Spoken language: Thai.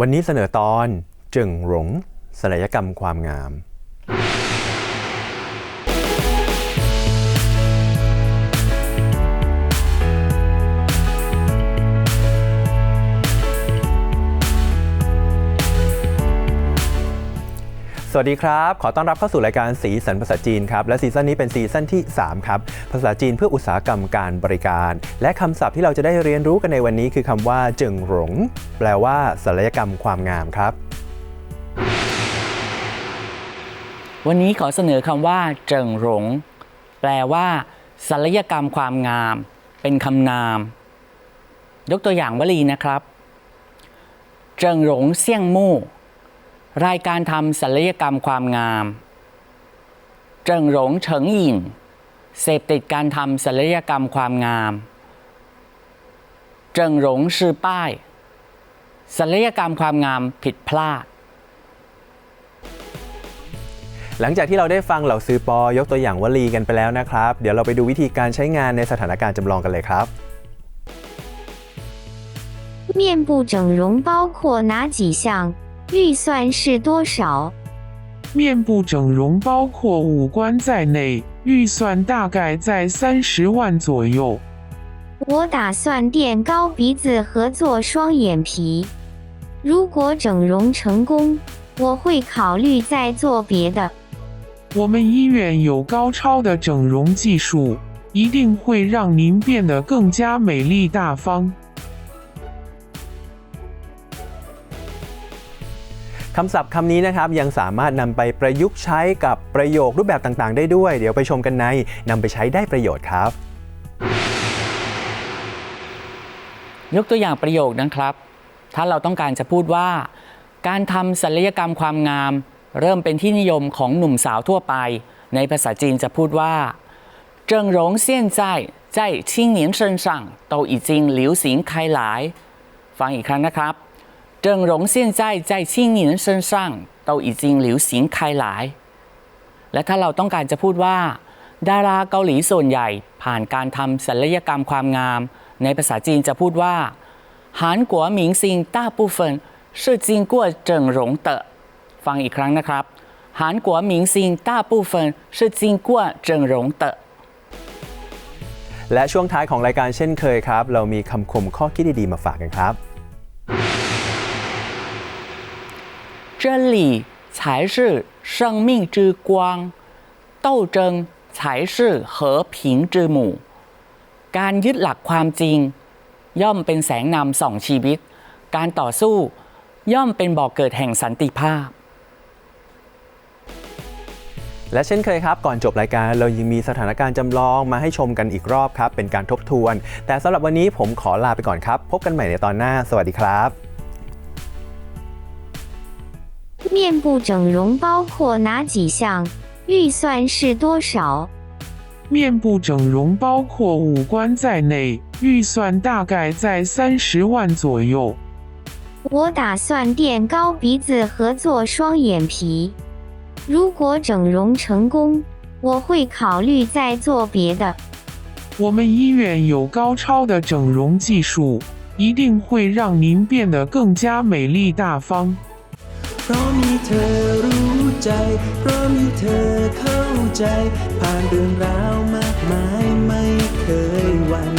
วันนี้เสนอตอนเจิงหลงศัลยกรรมความงาม สวัสดีครับ ขอต้อนรับเข้าสู่รายการสีสันภาษาจีนครับ และซีซั่นนี้เป็นซีซั่นที่ 3 ครับ ภาษาจีนเพื่ออุตสาหกรรมการบริการ และคำศัพท์ที่เราจะได้เรียนรู้กันในวันนี้คือคำว่าเจิงหลง แปลว่าศัลยกรรมความงามครับ วันนี้ขอเสนอคำว่าเจิงหลง แปลว่าศัลยกรรมความงาม เป็นคำนาม ยกตัวอย่างวลีนะครับ เจิงหลงเสี่ยงมู่ รายการทำศัลยกรรมความงาม เจิงหลงเฉิงหยินเสพติดการทำศัลยกรรมความงาม เจิงหลงชื่อป้าย ศัลยกรรมความงามผิดพลาด หลังจากที่เราได้ฟังเหล่าซื้อปอยกตัวอย่างวลีกันไปแล้วนะครับ เดี๋ยวเราไปดูวิธีการใช้งานในสถานการณ์จำลองกันเลยครับ 面部整容包括哪几项？ 预算是多少？面部整容包括五官在内，预算大概在三十万左右。我打算垫高鼻子和做双眼皮。如果整容成功，我会考虑再做别的。我们医院有高超的整容技术，一定会让您变得更加美丽大方。 คำศัพท์คำนี้นะครับยังสามารถนำไปประยุกต์ใช้กับประโยครูปแบบต่างๆ ได้ด้วย เดี๋ยวไปชมกันในนำไปใช้ได้ประโยชน์ครับ ยกตัวอย่างประโยคนะครับ ถ้าเราต้องการจะพูดว่า การทำศัลยกรรมความงาม เริ่มเป็นที่นิยมของหนุ่มสาวทั่วไป ในภาษาจีนจะพูดว่า整容现在在青年身上都已经流行开来ฟังอีกครั้งนะครับ 整容现在在青年身上都已经流行开来และถ้าเราต้องการจะพูดว่า ดาราเกาหลีส่วนใหญ่ผ่านการทำศัลยกรรมความงาม ในภาษาจีนจะพูดว่า韩国明星大部分是经过整容的ฟังอีกครั้งนะครับ韩国明星大部分是经过整容的 และช่วงท้ายของรายการเช่นเคยครับ เรามีคำคมข้อคิดดีๆมาฝากกันครับ 真理才是生命之光，斗争才是和平之母 การยึดหลักความจริง ย่อมเป็นแสงนำส่องชีวิต การต่อสู้ ย่อมเป็นบ่อกเกิดแห่งสันติภาพ และเช่นเคยครับ ก่อนจบรายการเรายังมีสถานการณ์จำลองมาให้ชมกันอีกรอบครับ เป็นการทบทวน แต่สำหรับวันนี้ผมขอลาไปก่อนครับ พบกันใหม่ในตอนหน้า สวัสดีครับ 面部整容包括哪几项？预算是多少？面部整容包括五官在内，预算大概在三十万左右。我打算垫高鼻子和做双眼皮。如果整容成功，我会考虑再做别的。我们医院有高超的整容技术，一定会让您变得更加美丽大方。 เพราะมีเธอรู้ใจ เพราะมีเธอเข้าใจ ผ่านเรื่องราวมากมายไม่เคยวัน